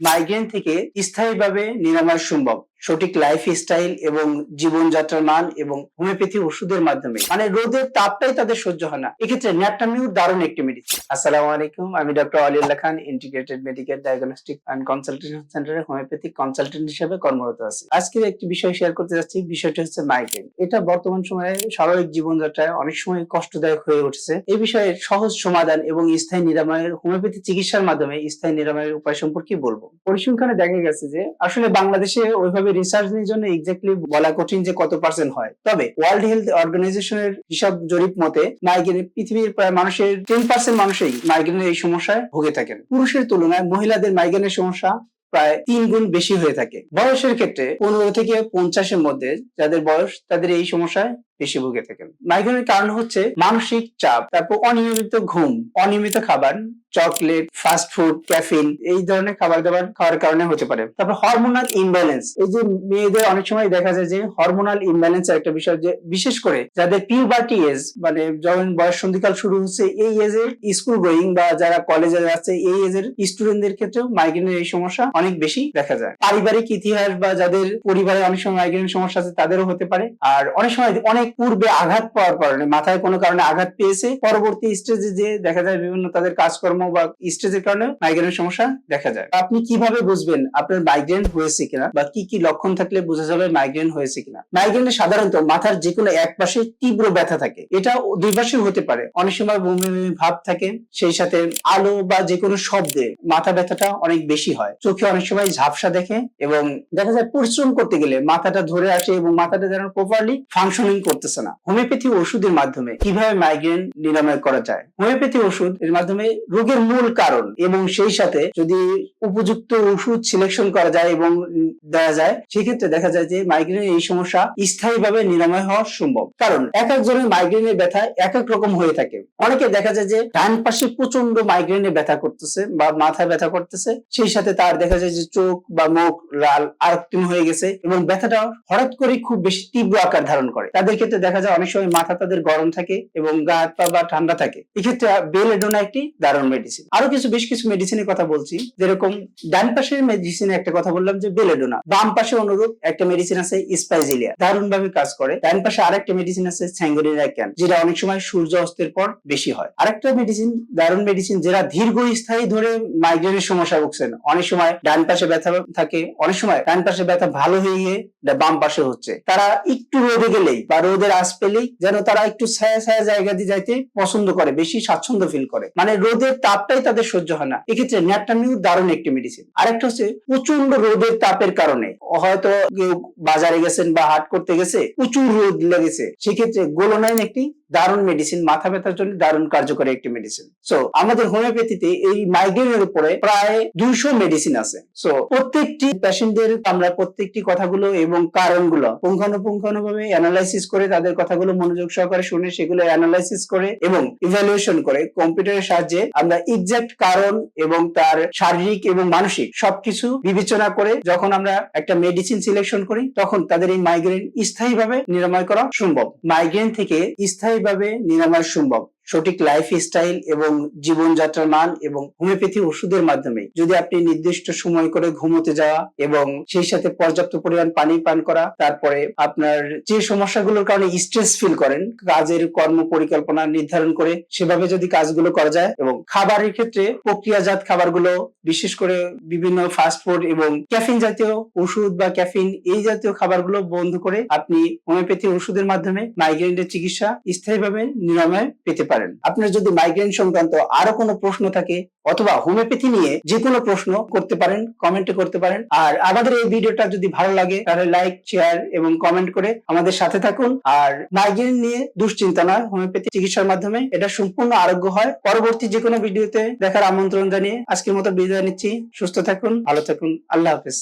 Migraine থেকে স্থায়ীভাবে নিরাময় সম্ভব। সঠিক লাইফ স্টাইল এবং জীবনযাত্রার মান এবং হোমিওপ্যাথি ওষুধের মাধ্যমে। মানে রোদের তাপটাই তাদের সহ্য হয় না। এক্ষেত্রে ন্যাট্টামিউ দারুণ একটি মেডিসিন আসসালামু আলাইকুম, আমি doctor Aliullah Khan integrated medical diagnostic and consultation সেন্টারে হোমিওপ্যাথিক কনসালটেন্ট হিসেবে কর্মরত আছি। আজকে একটি বিষয় শেয়ার করতে যাচ্ছি, বিষয়টি হচ্ছে মাইগ্রেন এটা বর্তমান সময়ে স্বাভাবিক জীবনযাত্রায় অনেক সময় কষ্টদায়ক হয়ে উঠেছে। এই বিষয়ে সহজ সমাধান এবং স্থায়ী নিরাময়ের হোমিওপ্যাথি চিকিৎসার মাধ্যমে স্থায়ী নিরাময়ের উপায় সম্পর্কে বলব। পরিসংখ্যানে দেখা গেছে যে, আসলে বাংলাদেশে ওইভাবে রিসার্চ জন্য এক্স্যাক্টলি বলা কঠিন যে কত পার্সেন্ট হয়। তবে ওয়ার্ল্ড হেলথ অর্গানাইজেশনের হিসাব জরিপ মতে মাইগ্রেন পৃথিবীর প্রায় মানুষের টেন পার্সেন্ট মানুষই মাইগ্রেনের এই সমস্যায় ভুগে থাকেন। পুরুষের তুলনায় মহিলাদের মাইগ্রেনের সমস্যা প্রায় তিন গুণ বেশি হয়ে থাকে। বয়সের ক্ষেত্রে পনেরো থেকে পঞ্চাশের মধ্যে যাদের বয়স তাদের এই সমস্যায় বেশি ভুগে থাকেন। মাইগ্রেনের কারণ হচ্ছে মানসিক চাপ, তারপর অনিয়মিত ঘুম, অনিয়মিত খাবার, চকলেট ফাস্ট ফুড ক্যাফিন এই ধরনের খাবার দাবার খাওয়ার কারণে হতে পারে। তারপর হরমোনাল ইমব্যালেন্স এই যে মেয়েদের অনেক সময় দেখা যায় যে হরমোনাল ইমব্যালেন্স একটা বিষয় যে বিশেষ করে যাদের পিউবার্টি এজ মানে যখন বয়স সন্ধিকাল শুরু হচ্ছে, এই এজের স্কুল গোয়িং বা যারা কলেজে যাচ্ছে, এই এজের স্টুডেন্টদের ক্ষেত্রেও মাইগ্রেনের এই সমস্যা অনেক বেশি দেখা যায়। পারিবারিক ইতিহাস বা যাদের পরিবারে অনেক সময় মাইগ্রেনের সমস্যা আছে, তাদেরও হতে পারে। আর অনেক সময় অনেক পূর্বে আঘাত পাওয়ার কারণে, মাথায় কোনো কারণে আঘাত পেয়েছে। পরবর্তী স্টেজে যে দেখা যায় বিভিন্ন তাদের কাজকর্ম বা স্টেজের কারণে মাইগ্রেনের সমস্যা দেখা যায়। আপনি কীভাবে বুঝবেন আপনার মাইগ্রেন হয়েছে কিনা বা কি কি লক্ষণ থাকলে বোঝা যাবে মাইগ্রেন হয়েছে কিনা? মাইগ্রেনে সাধারণত মাথার যে কোনো এক পাশে তীব্র ব্যথা থাকে। এটা দুই পাশে হতে পারে। অনেক সময় বমি বমি ভাব থাকে, সেই সাথে আলো বা যে কোনো শব্দে মাথা ব্যথাটা অনেক বেশি হয়। চোখে অনেক সময় ঝাপসা দেখে এবং দেখা যায় পরিশ্রম করতে গেলে মাথাটা ধরে আসে এবং মাথাটা যেন প্রপারলি ফাংশনিং করতেছে না। হোমিওপ্যাথি ওষুধের মাধ্যমে কীভাবে মাইগ্রেন নিরাময় করা যায়? হোমিওপ্যাথি ওষুধ এর মাধ্যমে রোগের মূল কারণ এবং সেই সাথে যদি উপযুক্ত ওষুধ সিলেকশন করা যায় এবং দেওয়া যায়, সেক্ষেত্রে দেখা যায় যে মাইগ্রেনের এই সমস্যা স্থায়ীভাবে নিরাময় হওয়া সম্ভব। কারণ এক একজনের মাইগ্রেনের ব্যথা এক এক রকম হয়ে থাকে। অনেকে দেখা যায় যে ডান পাশে প্রচণ্ড মাইগ্রেনে ব্যথা করতেছে বা মাথায় ব্যথা করতেছে, সেই সাথে তার দেখা যায় যে চোখ বা মুখ লাল আরক্তিম হয়ে গেছে এবং ব্যথাটা হঠাৎ করে খুব বেশি তীব্র আকার ধারণ করে। তাদের ক্ষেত্রে দেখা যায় অনেক সময় মাথা তাদের গরম থাকে এবং গা হাত পা বা ঠান্ডা থাকে। এক্ষেত্রে বেলেডোনা একটি দারুণ মেডিসিন আরও কিছু বেশ কিছু মেডিসিনের কথা বলছি। যেরকম ডান পাশের মেডিসিনে একটা কথা বললাম যে বেলেডোনা। বাম পাশে অনুরূপ একটা মেডিসিন আছে স্পাইজিলিয়া। দারুণ ভাবে কাজ করে। ডান পাশে আরেকটা মেডিসিন আছে স্যাঙ্গোরিনা ক্যান যেটা অনেক সময় সূর্য অস্তের পর বেশি হয়। আরেকটা মেডিসিন দারুণ মেডিসিন যারা দীর্ঘস্থায়ী ধরে মাইগ্রেনের সমস্যা ভুগছেন। অনেক সময় ডান পাশে ব্যথা থাকে, অনেক সময় ডান পাশে ব্যথা ভালো হয়ে গিয়ে বাম পাশে হচ্ছে। তারা একটু রোদে গেলেই বা রোদের আশ পেলেই যেন তারা একটু ছায়া ছায়া জায়গা দিয়ে যাইতে পছন্দ করে, বেশি স্বাচ্ছন্দ্য ফিল করে। মানে রোদের তাপটাই তাদের সহ্য হয় না। এক্ষেত্রে ন্যাপটামিউ দারুণ একটি মেডিসিন আরেকটা হচ্ছে প্রচণ্ড রোদের তাপের কারণে। হয়তো কেউ বাজারে গেছেন বা হাট করতে গেছে, প্রচুর রোদ লেগেছে। সেক্ষেত্রে গোলোনাইন একটি দারুণ মেডিসিন মাথা ব্যথার জন্য দারুণ কার্যকরী একটি মেডিসিন সো আমাদের হোমিওপ্যাথিতে এই মাইগ্রেনের উপরে প্রায় দুইশো মেডিসিন আছে। সো প্রত্যেকটি পেশেন্টদের আমরা প্রত্যেকটি কথাগুলো এবং কারণগুলো পুঙ্খানুপুঙ্খানু ভাবে অ্যানালাইসিস করে তাদের কথাগুলো মনোযোগ সহকারে শুনে সেগুলো অ্যানালাইসিস করে এবং ইভ্যালুয়েশন করে। কম্পিউটারের সাহায্যে আমরা এক্সাক্ট কারণ এবং তার শারীরিক এবং মানসিক সবকিছু বিবেচনা করে যখন আমরা একটা মেডিসিন সিলেকশন করি, তখন তাদের এই মাইগ্রেন স্থায়ীভাবে নিরাময় করা সম্ভব। মাইগ্রেন থেকে স্থায়ীভাবে নিরাময় সম্ভব। সঠিক লাইফ স্টাইল এবং জীবনযাত্রার মান এবং হোমিওপ্যাথি ওষুধের মাধ্যমে যদি আপনি নির্দিষ্ট সময় করে ঘুমোতে যাওয়া এবং সেই সাথে পর্যাপ্ত পরিমাণ পানি পান করা, তারপরে আপনার যে সমস্যাগুলোর কারণে স্ট্রেস ফিল করেন, কাজের কর্ম পরিকল্পনা নির্ধারণ করে সেভাবে যদি কাজগুলো করা যায় এবং খাবারের ক্ষেত্রে প্রক্রিয়াজাত খাবারগুলো বিশেষ করে বিভিন্ন ফাস্ট ফুড এবং ক্যাফিন জাতীয় ওষুধ বা ক্যাফিন এই জাতীয় খাবারগুলো বন্ধ করে আপনি হোমিওপ্যাথি ওষুধের মাধ্যমে মাইগ্রেনের চিকিৎসা স্থায়ীভাবে নিরাময় পেতে পারেন। আপনার যদি মাইগ্রেন সংক্রান্ত আরও কোনো প্রশ্ন থাকে অথবা হোমিওপ্যাথি নিয়ে যে কোনো প্রশ্ন করতে পারেন কমেন্টে করতে পারেন। আর আমাদের এই ভিডিওটা যদি ভালো লাগে, তাহলে লাইক শেয়ার এবং কমেন্ট করে আমাদের সাথে থাকুন। আর মাইগ্রেন নিয়ে দুশ্চিন্তা নয়, হোমিওপ্যাথি চিকিৎসার মাধ্যমে এটা সম্পূর্ণ আরোগ্য হয়। পরবর্তী যে কোনো ভিডিওতে দেখার আমন্ত্রণ জানিয়ে আজকের মতো বিদায় নিচ্ছি। সুস্থ থাকুন, ভালো থাকুন, আল্লাহ হাফেজ।